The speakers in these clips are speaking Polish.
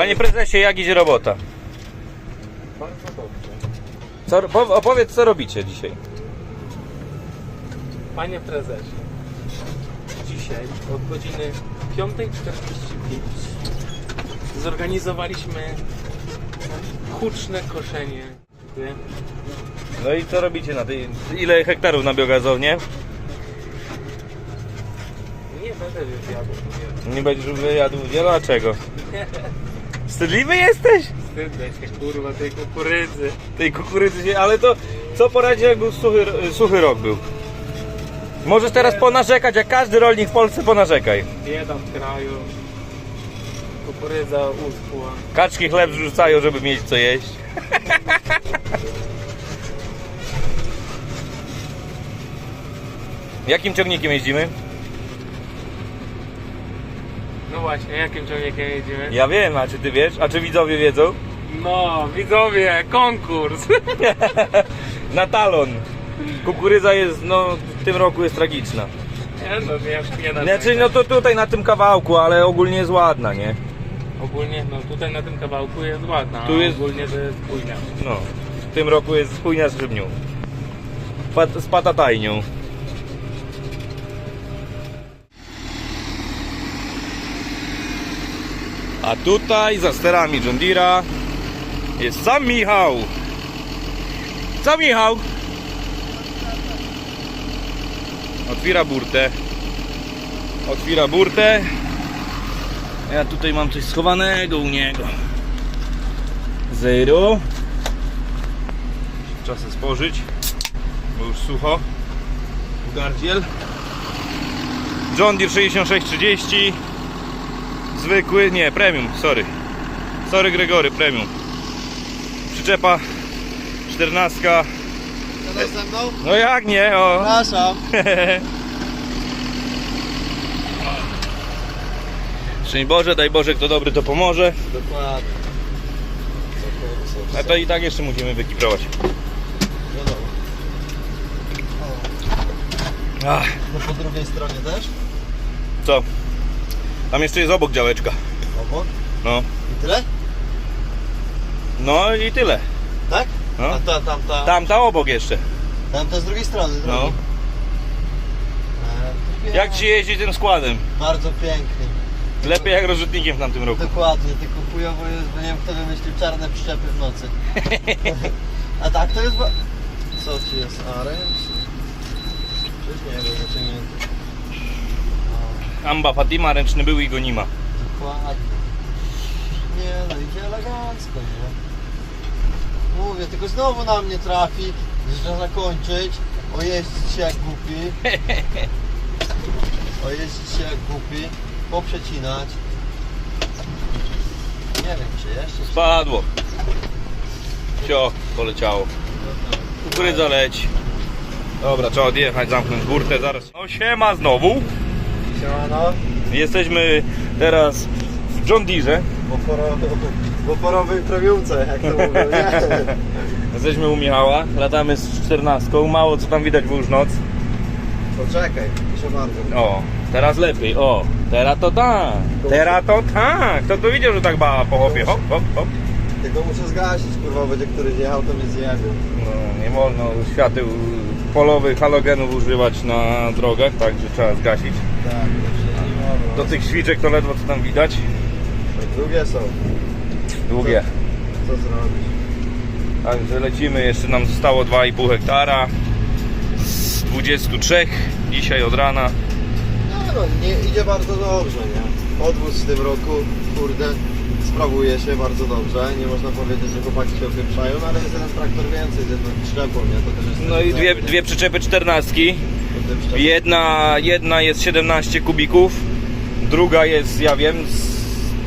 Panie prezesie, jak idzie robota? Bardzo dobrze. Co, po- opowiedz, co robicie dzisiaj. Panie prezesie, dzisiaj od godziny 5.45 zorganizowaliśmy huczne koszenie. No i co robicie na tej... Ile hektarów na biogazownię? Nie będę wywiadu. nie. Nie będziesz wyjadł wiele, a czego? Wstydliwy jesteś? Wstydzę się kurwa tej kukurydzy. Tej kukurydzy, się- ale to co poradzi jak był suchy, suchy rok był? Możesz teraz ponarzekać, jak każdy rolnik w Polsce ponarzekaj. Bieda w kraju. Kukurydza uschła. Kaczki chleb rzucają, żeby mieć co jeść. Jakim ciągnikiem jeździmy? No właśnie, jakim ciągnikiem jedziemy? Ja wiem, a czy ty wiesz? A czy widzowie wiedzą? No, widzowie, konkurs! Na talon. Kukurydza jest, no, w tym roku jest tragiczna. Nie no, nie, nie na Znaczy, no to tutaj na tym kawałku, ale ogólnie jest ładna, nie? Ogólnie, no tutaj na tym kawałku jest ładna, Tu jest- ogólnie to jest. No, w tym roku jest spójnia z żywnią. Pat, z patatajnią. A tutaj za sterami John Deere'a jest sam Michał. Co Michał? Otwiera burtę. Otwiera burtę. Ja tutaj mam coś schowanego u niego. Zero. Czas spożyć, bo już sucho. Gardziel. John Deere 6630. Zwykły, nie, premium, sorry. Sorry Gregory, premium. Przyczepa 14. Gadasz ze mną? No jak nie, o. Przepraszam. Szczęść Boże, daj Boże, kto dobry to pomoże. Dokładnie. A to i tak jeszcze musimy wykiprować. Wiadomo. No po drugiej stronie też? co? Tam jeszcze jest obok działeczka. Obok. No. I tyle? No i tyle. Tak? No. A ta, tam, ta, Tamta obok jeszcze. tam to z drugiej strony No. E, Jak ci jeździ tym składem? Bardzo pięknie. Lepiej jak rozrzutnikiem w tamtym roku. Dokładnie, tylko chujowo jest, bo nie wiem kto wymyślił czarne przyczepy w nocy. A tak to jest... Ba... Co ci jest? Ręczny. Przecież nie wiem, wyciągnięty. Amba Fatima, ręczny był i go nie ma. Dokładnie. Nie no, idzie elegancko, nie? Mówię, tylko znowu na mnie trafi, że trzeba zakończyć, ojeździć się jak głupi. Ojeździć się jak głupi, poprzecinać. Nie wiem, czy jeszcze... Spadło. Sio, poleciało. Kukurydza leci. Dobra, trzeba odjechać, zamknąć burtę zaraz. No siema znowu. Siemano. Jesteśmy teraz w John Deere. W oporowej, w oporowej premiumce, jak to mówią? Jesteśmy u Michała, latamy z 14. Mało co tam widać, bo już noc. Poczekaj, proszę bardzo. O, teraz lepiej, o. Teraz to tak. Teraz to tak. Kto to widział, że tak bała po hopie? Hop, hop, hop. Tylko muszę zgasić, kurwa, będzie któryś jechał, to mnie zjebie. No, nie wolno świateł polowych, halogenów używać na drogach, także trzeba zgasić. Tak, nie wolno. Do tych świczek to ledwo co tam widać. Drugie są. Długie. Co zrobić? Także lecimy, jeszcze nam zostało 2,5 hektara z 23 dzisiaj od rana. No, no nie, idzie bardzo dobrze, nie? Podwóz w tym roku, kurde, sprawuje się bardzo dobrze. Nie można powiedzieć, że chłopaki się opieprzają, no ale jest jeden traktor więcej z jedną przyczepą, nie? To też jest No i dwie, dwie przyczepy 14. Jedna, jedna jest 17 kubików, druga jest, ja wiem, z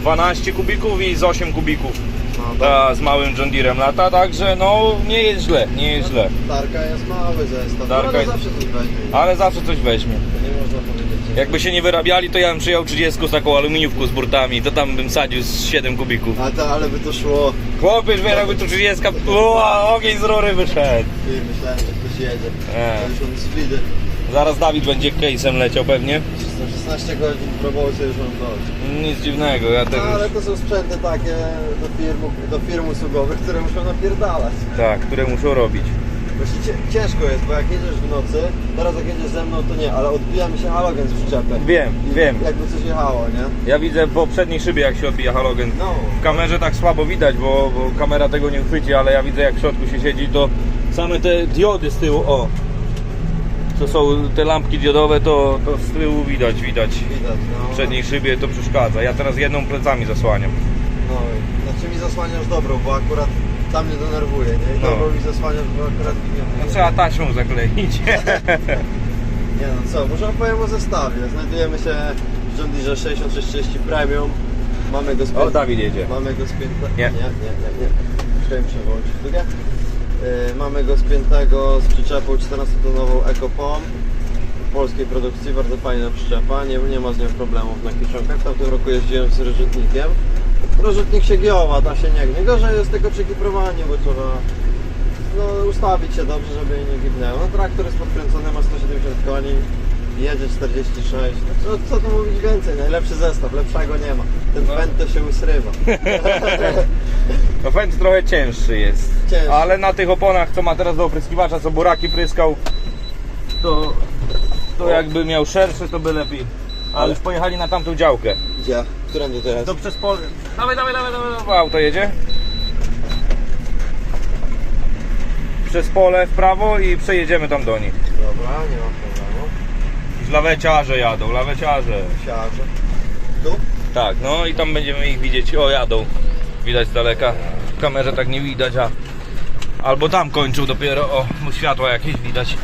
12 kubików i z 8 kubików. No, tak. Ta z małym John Deerem lata, także no nie jest źle, nie jest źle. Tarka jest mały zestaw, Tarka no, ale jest- zawsze coś weźmie. Ale zawsze coś weźmie. To nie można powiedzieć. Jakby się nie wyrabiali, to ja bym przyjął 30 z taką aluminiówką z burtami, to tam bym sadził z 7 kubików. A to, ale by to szło. Chłopiec, wie, jakby tu 30, o, ogień z rury wyszedł. Ty, myślałem, że ktoś jedzie. Nie. To już on z widy. Zaraz Dawid będzie case'em leciał pewnie. 16 godzin w robocie już mam dość. Nic dziwnego, ja No, też... ale to są sprzęty takie do firm, do firm usługowych, które muszą napierdalać. Tak, które muszą robić. Właśnie ciężko jest, bo jak jedziesz w nocy, teraz jak jedziesz ze mną to nie, ale odbija mi się halogen z przyczepy. Wiem, wiem. Jakby coś jechało, nie? Ja widzę po przedniej szybie jak się odbija halogen. No. W kamerze tak słabo widać, bo, bo kamera tego nie uchwyci, ale ja widzę jak w środku się siedzi, to same te diody z tyłu, o. To są te lampki diodowe, to, to z tyłu widać, widać. Widać, no. W przedniej szybie to przeszkadza. Ja teraz jedną plecami zasłaniam. No, i- znaczy mi zasłaniasz dobrą, bo akurat tam mnie denerwuje, nie? I No. dobrą mi zasłaniasz, bo akurat mi No nie trzeba taśmą zakleić. Nie no co, może opowiem o zestawie. Znajdujemy się w John Deere 6630 Premium. Mamy go spięte. O, Dawid jedzie. Mamy go spięte. Nie. nie, nie, nie. nie. Chciałem przełączyć drugę. Yy, mamy go spiętego z przyczepą 14-tonową EcoPom polskiej produkcji, bardzo fajna przyczepa, nie, nie ma z nią problemów na kieszonkach. W tamtym roku jeździłem z Rozrzutnik się gioła, ta się nie gnie. Gorzej jest tylko przekiprowanie, bo trzeba no, ustawić się dobrze, żeby jej nie gibnęło. No, traktor jest podkręcony, ma 170 koni, jedzie 46. No, co, co tu mówić więcej? Najlepszy zestaw, lepszego nie ma. Ten No. pęd to się usrywa. No fent trochę cięższy jest. Cięższy. Ale na tych oponach, co ma teraz do opryskiwacza, co buraki pryskał, to, to jakby miał szerszy, to by lepiej. Ale już pojechali na tamtą działkę. Gdzie? Którędy jest? To przez pole. Dawaj, dawaj, dawaj, dawaj, dawaj. Auto jedzie. Przez pole w prawo i przejedziemy tam do nich. Dobra, nie ma problemu. Już laweciarze jadą, laweciarze. Siarze. Tu? Tak, no i tam będziemy ich widzieć. O, jadą. Widać z daleka. W kamerze tak nie widać, a... Albo tam kończą dopiero, o, bo światła jakieś widać.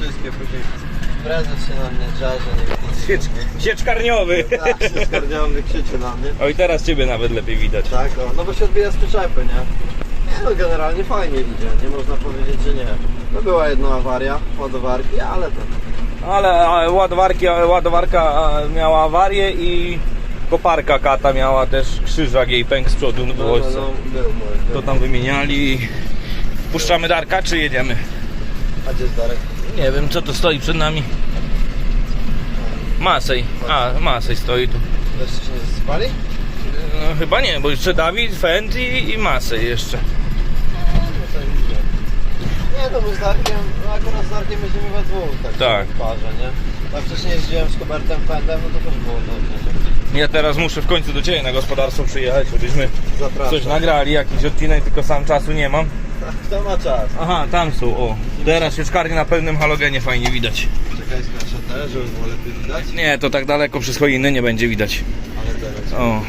Wszystkie później. Prezes się na mnie czarze, nie Siecz, sieczkarniowy. Tak, się krzyczy na mnie. O i teraz ciebie nawet lepiej widać. Tak, no, no bo się odbija z przyczepy, nie? Nie no, generalnie fajnie idzie, nie można powiedzieć, że nie. No była jedna awaria ładowarki, ale to... Ale a, ładowarki, a, ładowarka a, miała awarię i koparka kata miała też krzyżak jej pęk z przodu. No, No, było no, no, był mój. To tam wymieniali. Puszczamy Darka, czy jedziemy? A gdzie jest Darek? Nie wiem, co to stoi przed nami. Masej. A, Masej stoi tu. Jeszcze się nie zasypali? No, chyba nie, bo jeszcze Dawid, Fend i, i Masej jeszcze. No to. Nie no, my z Darkiem, no akurat z Darkiem będziemy we dwóch, tak, Tak. w parze, nie? A wcześniej jeździłem z Hubertem Fendem, no to też było dobrze, nie? Ja teraz muszę w końcu do Ciebie na gospodarstwo przyjechać, żebyśmy Zapraszam. coś nagrali, jakiś odcinek, tylko sam czasu nie mam. Kto ma czas? Aha, tam są, o. Teraz sieczkarnie na pełnym halogenie fajnie widać. Czekaj, skaczę też, żeby było lepiej widać. Nie, to tak daleko przy choiny nie będzie widać. Ale teraz. O.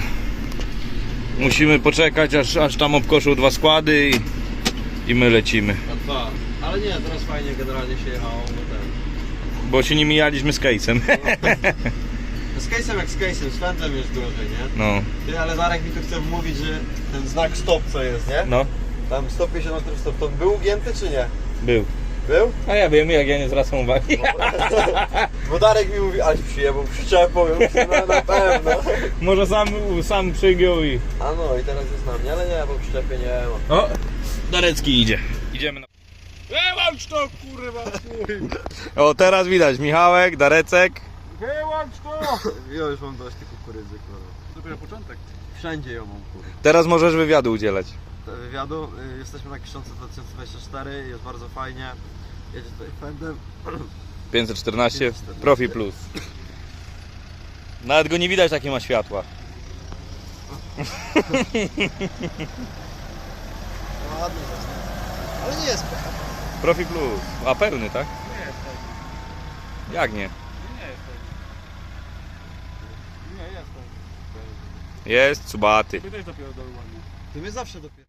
Musimy poczekać, aż, aż tam obkoszą dwa składy i, i my lecimy. Na dwa. Ale nie, teraz fajnie generalnie się jechało, bo ten... Bo się nie mijaliśmy z case'em. Z case'em jak z case'em, z Fendem jest gorzej, nie? No, Ty, ale Darek mi tu chce mówić, że ten znak stop co jest, nie? no, Tam 150 metrów stop, to był ugięty czy nie? był. Był? A ja wiem, jak ja nie zwracam uwagi. Bo Darek mi mówi, ale przyjebał przyczepą, ja mówię, no na pewno. Może sam, sam przygiął i... A no i teraz jest na mnie, ale nie, bo przyczepy nie ma. O, Darecki idzie. Idziemy na... Wyłącz to kurwa! O, teraz widać Michałek, Darecek. Wyłącz to! Ja już mam dość tej kukurydzy, kurwa. Dopiero początek. Wszędzie ją mam, kurwa. Teraz możesz wywiadu udzielać. Do wywiadu, y, jesteśmy na Kiszące 2024, jest bardzo fajnie. Jedzie tutaj Fendem. 514, Profi Plus. Nawet go nie widać, jakie ma światła. Ładny zestaw. Ale nie jest pecha. Profi Plus. A pełny, tak? Nie jest tak. Jak nie? Nie jest tak. Nie jest tak. Jest, cubaty. Ty też dopiero ładnie. Ty mnie zawsze dopiero.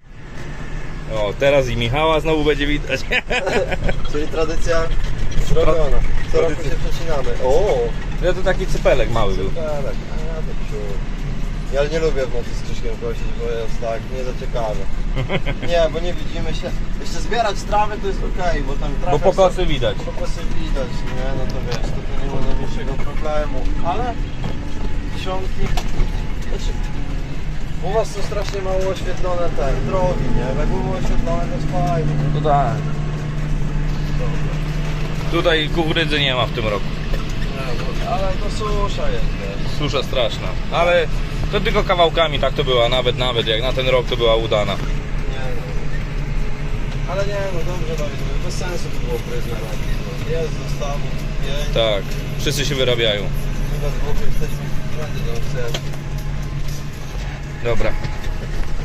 O, teraz i Michała znowu będzie widać. Czyli tradycja zrobiona. Co roku się przecinamy. O! Ja to taki cypelek mały był. Tak, a ja to ciur. Ja nie lubię w nocy z Krzyśkiem kosić, bo jest tak, nie za ciekawe. Nie, bo nie widzimy się. Jeszcze zbierać trawy to jest okej, bo tam trawę... Bo pokosy widać. Pokosy widać, nie? No to wiesz, to, to nie ma najmniejszego problemu. Ale kiszonki... Znaczy, u was są strasznie mało oświetlone te drogi, nie? Jak były oświetlone to jest fajnie. To tak. Tu Tutaj kukurydzy nie ma w tym roku. Nie, no, ale to susza jest, wiesz. Susza straszna. Ale to tylko kawałkami tak to była, nawet nawet jak na ten rok to była udana. Nie no. Ale nie no, dobrze Dawid, mówię, bez sensu to było pryzmę robić. No. Jest dostawu, pięć, Tak, wszyscy się wyrabiają. my we dwóch jesteśmy, będę to chcesz. Dobra.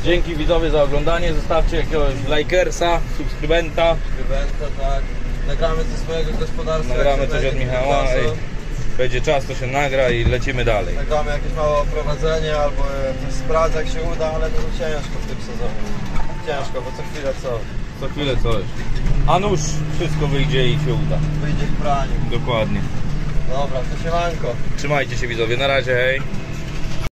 Dzięki widzowie za oglądanie. Zostawcie jakiegoś lajkersa, subskrybenta. Wybęta, tak. Nagramy coś swojego gospodarstwa. Nagramy jak się coś od będzie Michała czasu. i będzie czas, to się nagra i lecimy dalej. Nagramy jakieś małe oprowadzenie albo sprawdź jak się uda, ale to ciężko w tym sezonie. Ciężko, bo co chwilę co? Co chwilę coś. A nuż wszystko wyjdzie i się uda. Wyjdzie w praniu. Dokładnie. Dobra, to się manko. Trzymajcie się widzowie, na razie, hej.